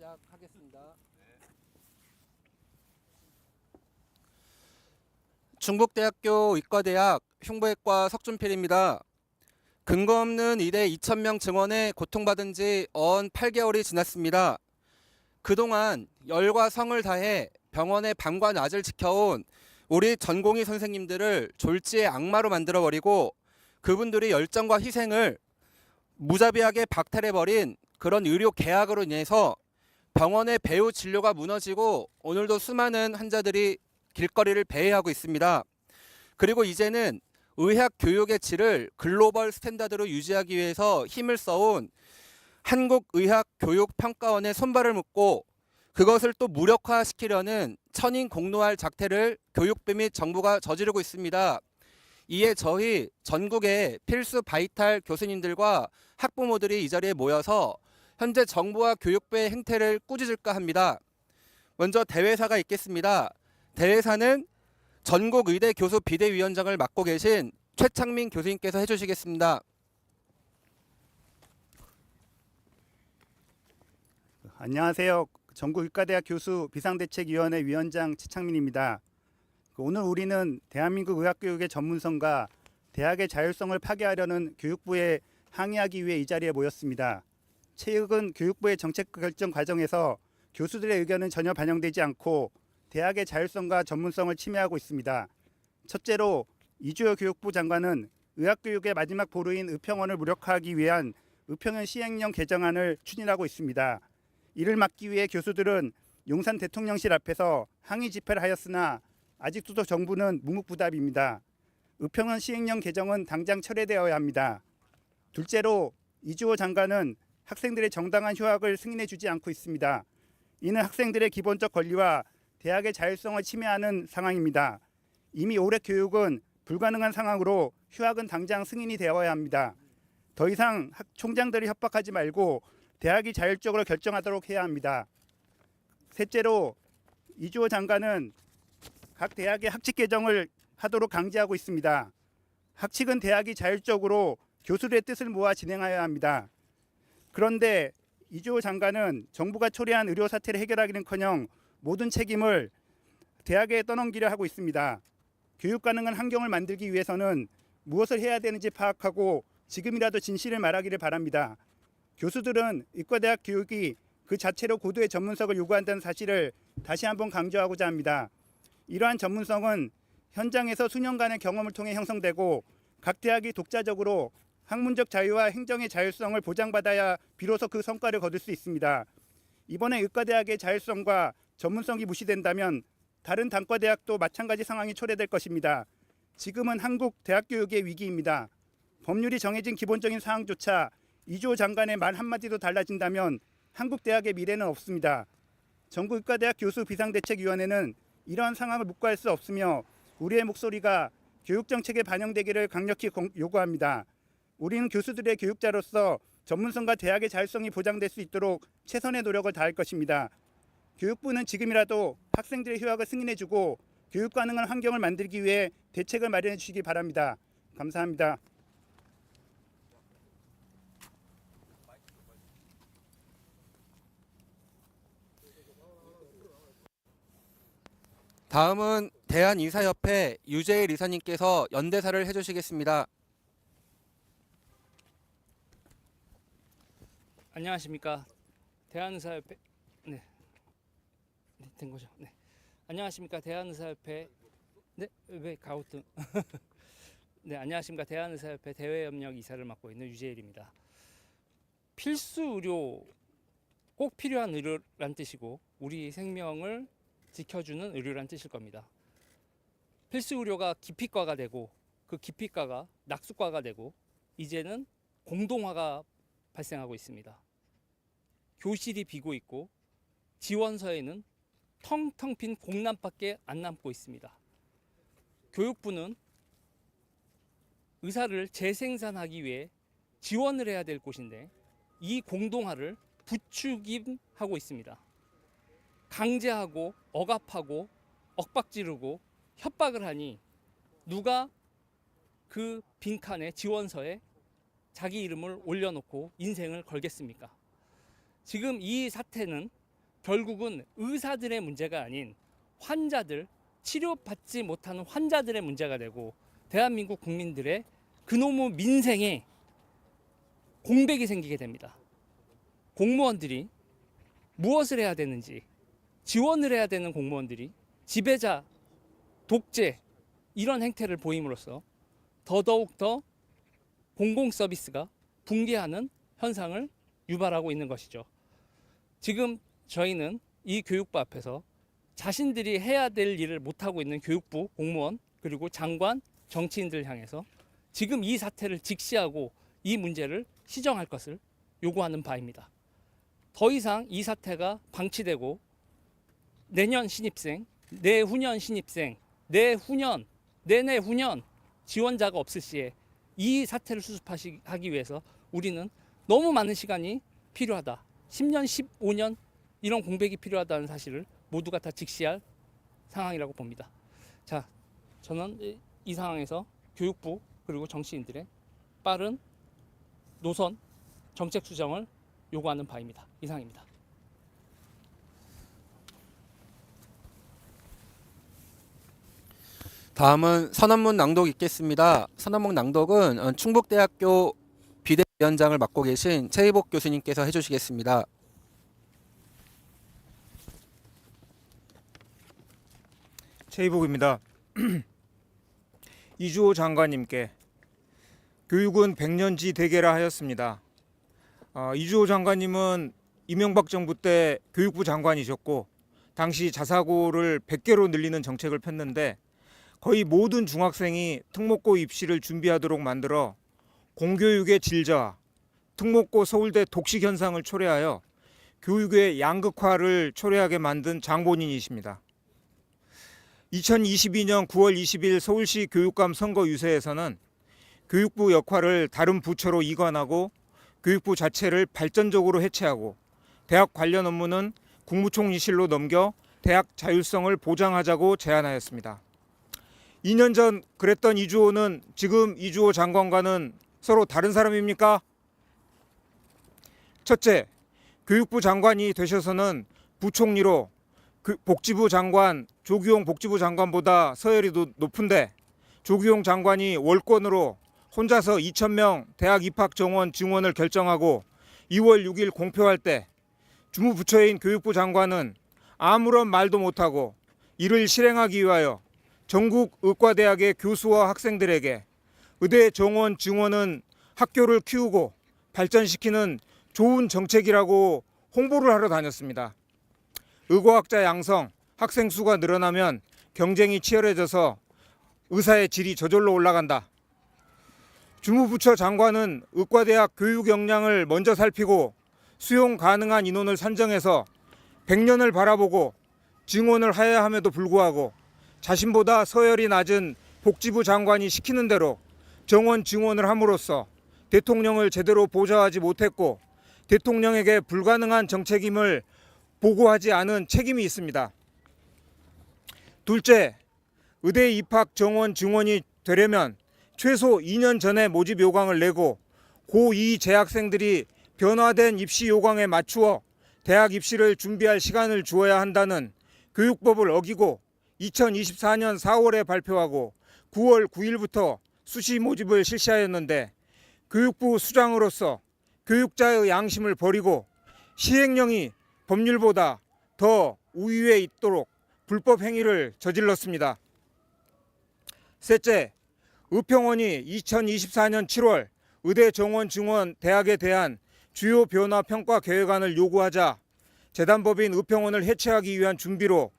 시작하겠습니다. 중국대학교 의과대학 흉부외과 석준필입니다. 근거 없는 일에 2,000명 증원에 고통받은 지 언 8개월이 지났습니다. 그동안 열과 성을 다해 병원의 밤과 낮을 지켜온 우리 전공의 선생님들을 졸지의 악마로 만들어버리고 그분들의 열정과 희생을 무자비하게 박탈해버린 그런 의료 계약으로 인해서 병원의 배후 진료가 무너지고 오늘도 수많은 환자들이 길거리를 배회하고 있습니다. 그리고 이제는 의학 교육의 질을 글로벌 스탠다드로 유지하기 위해서 힘을 써온 한국의학교육평가원에 손발을 묶고 그것을 또 무력화시키려는 천인 공노할 작태를 교육부 및 정부가 저지르고 있습니다. 이에 저희 전국의 필수 바이탈 교수님들과 학부모들이 이 자리에 모여서 현재 정부와 교육부의 행태를 꾸짖을까 합니다. 먼저 대회사가 있겠습니다. 대회사는 전국 의대 교수 비대위원장을 맡고 계신 최창민 교수님께서 해주시겠습니다. 안녕하세요. 전국의과대학 교수 비상대책위원회 위원장 최창민입니다. 그 오늘 우리는 대한민국 의학교육의 전문성과 대학의 자율성을 파괴하려는 교육부에 항의하기 위해 이 자리에 모였습니다. 최근 교육부의 정책 결정 과정에서 교수들의 의견은 전혀 반영되지 않고 대학의 자율성과 전문성을 침해하고 있습니다. 첫째로 이주호 교육부 장관은 의학교육의 마지막 보루인 의평원을 무력화하기 위한 의평원 시행령 개정안을 추진하고 있습니다. 이를 막기 위해 교수들은 용산 대통령실 앞에서 항의 집회를 하였으나 아직도 정부는 묵묵부답입니다. 의평원 시행령 개정은 당장 철회되어야 합니다. 둘째로 이주호 장관은 학생들의 정당한 휴학을 승인해 주지 않고 있습니다. 이는 학생들의 기본적 권리와 대학의 자율성을 침해하는 상황입니다. 이미 올해 교육은 불가능한 상황으로 휴학은 당장 승인이 되어야 합니다. 더 이상 학 총장들이 협박하지 말고 대학이 자율적으로 결정하도록 해야 합니다. 셋째로 이주호 장관은 각 대학의 학칙 개정을 하도록 강제하고 있습니다. 학칙은 대학이 자율적으로 교수들의 뜻을 모아 진행해야 합니다. 그런데 이주호 장관은 정부가 초래한 의료 사태를 해결하기는커녕 모든 책임을 대학에 떠넘기려 하고 있습니다. 교육 가능한 환경을 만들기 위해서는 무엇을 해야 되는지 파악하고 지금이라도 진실을 말하기를 바랍니다. 교수들은 의과대학 교육이 그 자체로 고도의 전문성을 요구한다는 사실을 다시 한번 강조하고자 합니다. 이러한 전문성은 현장에서 수년간의 경험을 통해 형성되고 각 대학이 독자적으로 학문적 자유와 행정의 자율성을 보장받아야 비로소 그 성과를 거둘 수 있습니다. 이번에 의과대학의 자율성과 전문성이 무시된다면 다른 단과대학도 마찬가지 상황이 초래될 것입니다. 지금은 한국 대학 교육의 위기입니다. 법률이 정해진 기본적인 사항조차 이주호 장관의 말 한마디도 달라진다면 한국 대학의 미래는 없습니다. 전국의과대학 교수 비상대책위원회는 이러한 상황을 묵과할 수 없으며 우리의 목소리가 교육 정책에 반영되기를 강력히 공- 요구합니다. 우리는 교수들의 교육자로서 전문성과 대학의 자율성이 보장될 수 있도록 최선의 노력을 다할 것입니다. 교육부는 지금이라도 학생들의 휴학을 승인해주고 교육 가능한 환경을 만들기 위해 대책을 마련해 주시기 바랍니다. 감사합니다. 다음은 대한의사협회 유재일 이사님께서 연대사를 해주시겠습니다. 안녕하십니까 대한의사협회 네. 네, 된 거죠. 네. 안녕하십니까 대한의사협회 네 왜 가우뚱 네 안녕하십니까 대한의사협회 대외협력 이사를 맡고 있는 유재일입니다. 필수 의료 꼭 필요한 의료란 뜻이고 우리 생명을 지켜주는 의료란 뜻일 겁니다. 필수 의료가 기피과가 되고 그 기피과가 낙수과가 되고 이제는 공동화가 발생하고 있습니다. 교실이 비고 있고 지원서에는 텅텅 빈 공란밖에 안 남고 있습니다. 교육부는 의사를 재생산하기 위해 지원을 해야 될 곳인데 이 공동화를 부추김하고 있습니다. 강제하고 억압하고 억박지르고 협박을 하니 누가 그 빈칸에 지원서에 자기 이름을 올려놓고 인생을 걸겠습니까? 지금 이 사태는 결국은 의사들의 문제가 아닌 환자들 치료받지 못하는 환자들의 문제가 되고 대한민국 국민들의 그놈의 민생에 공백이 생기게 됩니다. 공무원들이 무엇을 해야 되는지 지원을 해야 되는 공무원들이 지배자, 독재 이런 행태를 보임으로써 더더욱 더 공공 서비스가 붕괴하는 현상을 유발하고 있는 것이죠. 지금 저희는 이 교육부 앞에서 자신들이 해야 될 일을 못하고 있는 교육부 공무원 그리고 장관 정치인들 향해서 지금 이 사태를 직시하고 이 문제를 시정할 것을 요구하는 바입니다. 더 이상 이 사태가 방치되고 내년 신입생, 내후년 신입생, 내후년, 내내후년 지원자가 없을 시에 이 사태를 수습하기 위해서 우리는 너무 많은 시간이 필요하다. 10년, 15년 이런 공백이 필요하다는 사실을 모두가 다 직시할 상황이라고 봅니다. 자, 저는 이- 이 상황에서 교육부 그리고 정치인들의 빠른 노선 정책 수정을 요구하는 바입니다. 이상입니다. 다음은 선언문 낭독 있겠습니다. 선언문 낭독은 어, 충북대학교 비대위원장을 맡고 계신 최희복 교수님께서 해주시겠습니다. 최희복입니다. 이주호 장관님께 교육은 백년지 대계라 하였습니다. 어, 이주호 장관님은 이명박 정부 때 교육부 장관이셨고 당시 자사고를 100개로 늘리는 정책을 폈는데 거의 모든 중학생이 특목고 입시를 준비하도록 만들어 공교육의 질저하, 특목고 서울대 독식 현상을 초래하여 교육의 양극화를 초래하게 만든 장본인이십니다. 2022년 9월 20일 서울시 교육감 선거 유세에서는 교육부 역할을 다른 부처로 이관하고 교육부 자체를 발전적으로 해체하고 대학 관련 업무는 국무총리실로 넘겨 대학 자율성을 보장하자고 제안하였습니다. 2년 전 그랬던 이주호는 지금 이주호 장관과는 서로 다른 사람입니까? 첫째, 교육부 장관이 되셔서는 부총리로 그 복지부 장관 조규용 복지부 장관보다 서열이 도- 높은데 조규용 장관이 월권으로 혼자서 2,000명 대학 입학 정원 증원을 결정하고 2월 6일 공표할 때 주무부처인 교육부 장관은 아무런 말도 못하고 이를 실행하기 위하여 전국 의과대학의 교수와 학생들에게 의대 정원 증원은 학교를 키우고 발전시키는 좋은 정책이라고 홍보를 하러 다녔습니다. 의과학자 양성, 학생 수가 늘어나면 경쟁이 치열해져서 의사의 질이 저절로 올라간다. 주무부처 장관은 의과대학 교육 역량을 먼저 살피고 수용 가능한 인원을 산정해서 100년을 바라보고 증원을 하야 함에도 불구하고 자신보다 서열이 낮은 복지부 장관이 시키는 대로 정원 증원을 함으로써 대통령을 제대로 보좌하지 못했고 대통령에게 불가능한 정책임을 보고하지 않은 책임이 있습니다. 둘째, 의대 입학 정원 증원이 되려면 최소 2년 전에 모집 요강을 내고 고2 재학생들이 변화된 입시 요강에 맞추어 대학 입시를 준비할 시간을 주어야 한다는 교육법을 어기고 2024년 4월에 발표하고 9월 9일부터 수시 모집을 실시하였는데 교육부 수장으로서 교육자의 양심을 버리고 시행령이 법률보다 더 우위에 있도록 불법 행위를 저질렀습니다. 셋째, 의평원이 2024년 7월 의대 정원 증원 대학에 대한 주요 변화 평가 계획안을 요구하자 재단법인 의평원을 해체하기 위한 준비로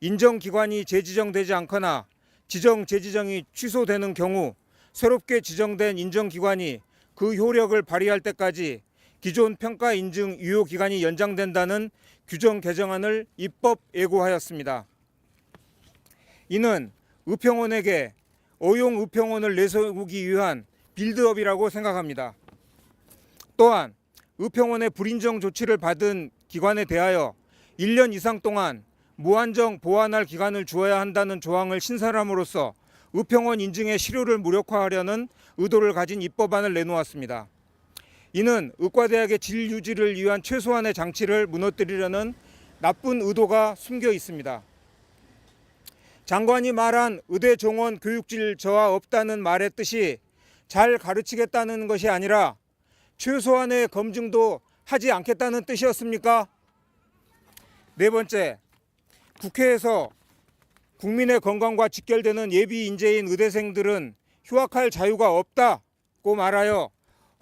인정기관이 재지정되지 않거나 지정 재지정이 취소되는 경우 새롭게 지정된 인정기관이 그 효력을 발휘할 때까지 기존 평가 인증 유효 기간이 연장된다는 규정 개정안을 입법 예고하였습니다. 이는 의평원에게 어용 의평원을 내세우기 위한 빌드업이라고 생각합니다. 또한 의평원의 불인정 조치를 받은 기관에 대하여 1년 이상 동안 무한정 보완할 기간을 주어야 한다는 조항을 신설함으로써 의평원 인증의 실효를 무력화하려는 의도를 가진 입법안을 내놓았습니다. 이는 의과대학의 질 유지를 위한 최소한의 장치를 무너뜨리려는 나쁜 의도가 숨겨 있습니다. 장관이 말한 의대 종원 교육질 저하 없다는 말의 뜻이 잘 가르치겠다는 것이 아니라 최소한의 검증도 하지 않겠다는 뜻이었습니까? 네 번째, 국회에서 국민의 건강과 직결되는 예비 인재인 의대생들은 휴학할 자유가 없다고 말하여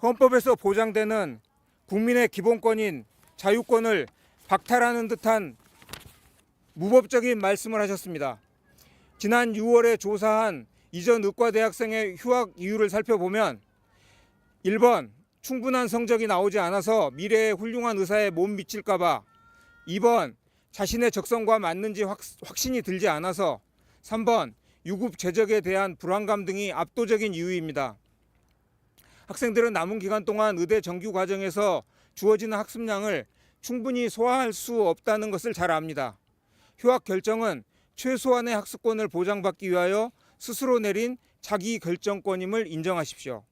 헌법에서 보장되는 국민의 기본권인 자유권을 박탈하는 듯한 무법적인 말씀을 하셨습니다. 지난 6월에 조사한 이전 의과대학생의 휴학 이유를 살펴보면 1번 충분한 성적이 나오지 않아서 미래의 훌륭한 의사에 못 미칠까봐 2번 자신의 적성과 맞는지 확, 확신이 들지 않아서 3번 유급 재적에 대한 불안감 등이 압도적인 이유입니다. 학생들은 남은 기간 동안 의대 정규 과정에서 주어지는 학습량을 충분히 소화할 수 없다는 것을 잘 압니다. 휴학 결정은 최소한의 학습권을 보장받기 위하여 스스로 내린 자기 결정권임을 인정하십시오.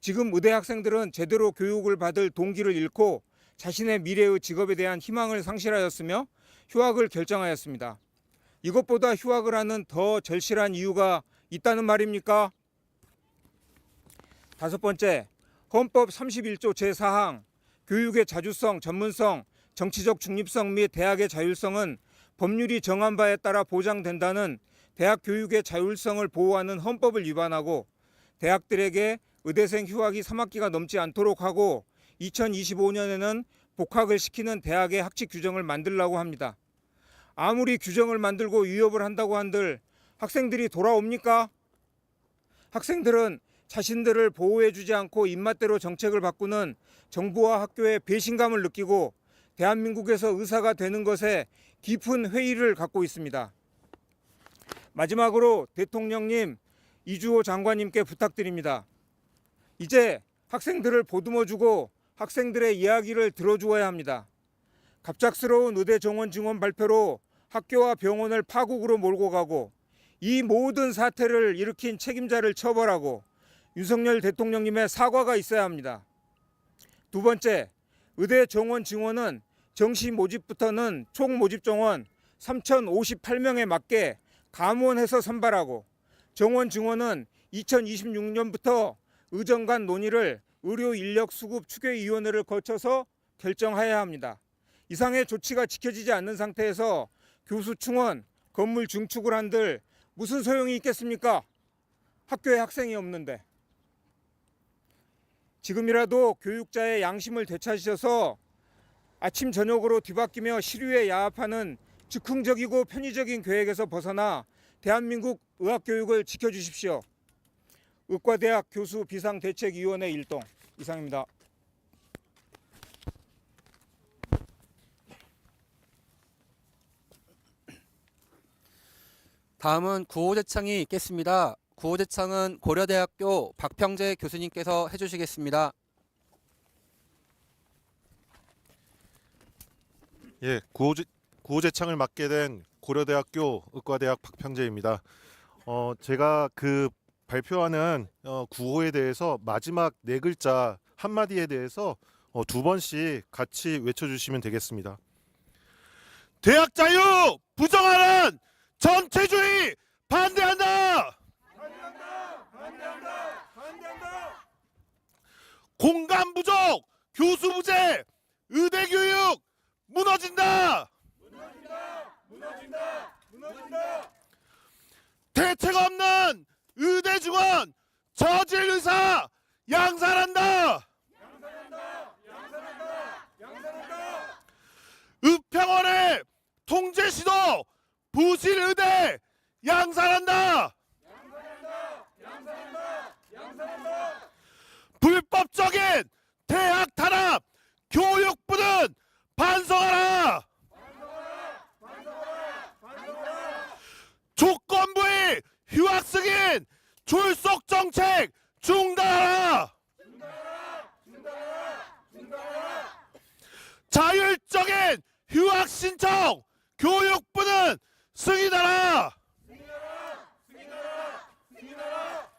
지금 의대 학생들은 제대로 교육을 받을 동기를 잃고 자신의 미래의 직업에 대한 희망을 상실하였으며 휴학을 결정하였습니다. 이것보다 휴학을 하는 더 절실한 이유가 있다는 말입니까? 다섯 번째, 헌법 31조 제4항 교육의 자주성, 전문성, 정치적 중립성 및 대학의 자율성은 법률이 정한 바에 따라 보장된다는 대학 교육의 자율성을 보호하는 헌법을 위반하고 대학들에게 의대생 휴학이 3학기가 넘지 않도록 하고 2025년에는 복학을 시키는 대학의 학칙 규정을 만들라고 합니다. 아무리 규정을 만들고 위협을 한다고 한들 학생들이 돌아옵니까? 학생들은 자신들을 보호해주지 않고 입맛대로 정책을 바꾸는 정부와 학교의 배신감을 느끼고 대한민국에서 의사가 되는 것에 깊은 회의를 갖고 있습니다. 마지막으로 대통령님, 이주호 장관님께 부탁드립니다. 이제 학생들을 보듬어주고 학생들의 이야기를 들어주어야 합니다. 갑작스러운 의대 정원 증원 발표로 학교와 병원을 파국으로 몰고 가고 이 모든 사태를 일으킨 책임자를 처벌하고 윤석열 대통령님의 사과가 있어야 합니다. 두 번째, 의대 정원 증원은 정시 모집부터는 총 모집 정원 3,058명에 맞게 감원해서 선발하고 정원 증원은 2026년부터 의정 간 논의를 의료 인력 수급 추계 위원회를 거쳐서 결정해야 합니다. 이상의 조치가 지켜지지 않는 상태에서 교수 충원, 건물 증축을 한들 무슨 소용이 있겠습니까? 학교에 학생이 없는데. 지금이라도 교육자의 양심을 되찾으셔서 아침 저녁으로 뒤바뀌며 시류에 야합하는 즉흥적이고 편의적인 계획에서 벗어나 대한민국 의학교육을 지켜주십시오. 의과대학 교수 비상대책위원회 일동 이상입니다. 다음은 구호대창이 있겠습니다. 구호대창은 고려대학교 박평재 교수님께서 해주시겠습니다. 예, 구호제, 구호제창을 맡게 된 고려대학교 의과대학 박평재입니다. 어, 제가 그 발표하는 어, 구호에 대해서 마지막 네 글자 한 마디에 대해서 어, 두 번씩 같이 외쳐주시면 되겠습니다. 대학 자유 부정하는 전체주의 반대한다. 공간 부족, 교수 부재, 의대 교육 무너진다. 대책 없는 증원 저질 의사 양산한다. 의평원의 통제 시도 부실 의대 양산한다. 불법적인 대학 탄압 교육부는 반성하라. 출석 정책 중단하라! 중단하라! 중단하라! 중단하라! 자율적인 휴학 신청 교육부는 승인하라! 승인하라! 승인하라! 승인하라!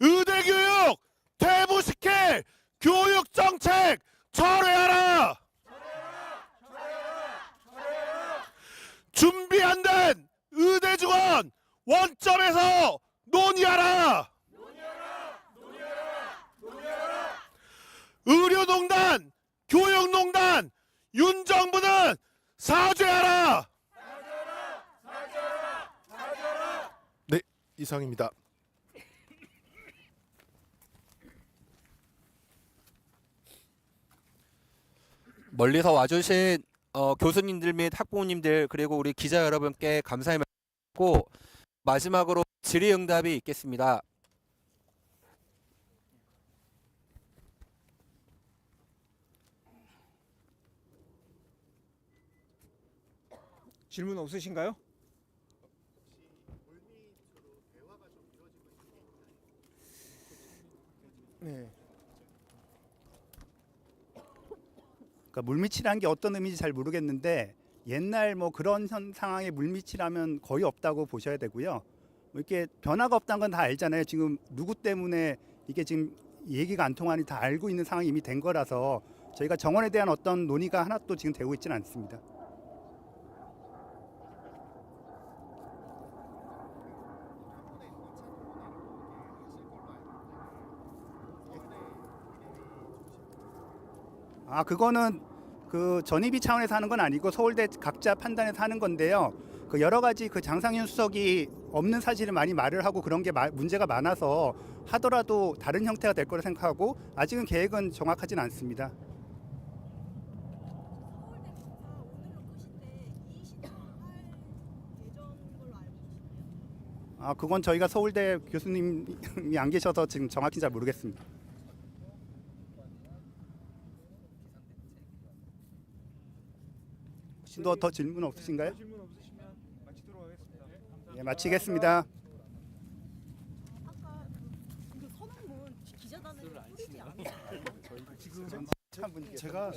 의대 교육 퇴부시킬 교육 정책 철회하라! 철회하라! 철회하라! 철회하라! 준비 안 된 의대 직원 원점에서 논의하라. 의료농단, 교육농단, 윤 정부는 사죄하라. 네, 이상입니다. 멀리서 와주신 어, 교수님들 및 학부모님들 그리고 우리 기자 여러분께 감사의 말씀드리고 마지막으로 질의응답이 있겠습니다. 질문 없으신가요? 네. 그러니까 물밑이라는 게 어떤 의미인지 잘 모르겠는데 옛날 뭐 그런 현 상황에 물밑이라면 거의 없다고 보셔야 되고요. 뭐 이렇게 변화가 없다는 건 다 알잖아요. 지금 누구 때문에 이게 지금 얘기가 안 통하니 다 알고 있는 상황이 이미 된 거라서 저희가 정원에 대한 어떤 논의가 하나도 지금 되고 있지는 않습니다. 아 그거는 그 전입이 차원에서 하는 건 아니고 서울대 각자 판단해서 하는 건데요. 그 여러 가지 그 장상윤 수석이 없는 사실을 많이 말을 하고 그런 게 마- 문제가 많아서 하더라도 다른 형태가 될 거라 생각하고 아직은 계획은 정확하진 않습니다. 아 그건 저희가 서울대 교수님이 안 계셔서 지금 정확히 잘 모르겠습니다. 혹시 더, 더 질문 없으신가요? 질문 없으시면 마치도록 하겠습니다. 예, 마치겠습니다. 아까 그 선언문 기자단에서 뿌리지 않았어요. 제가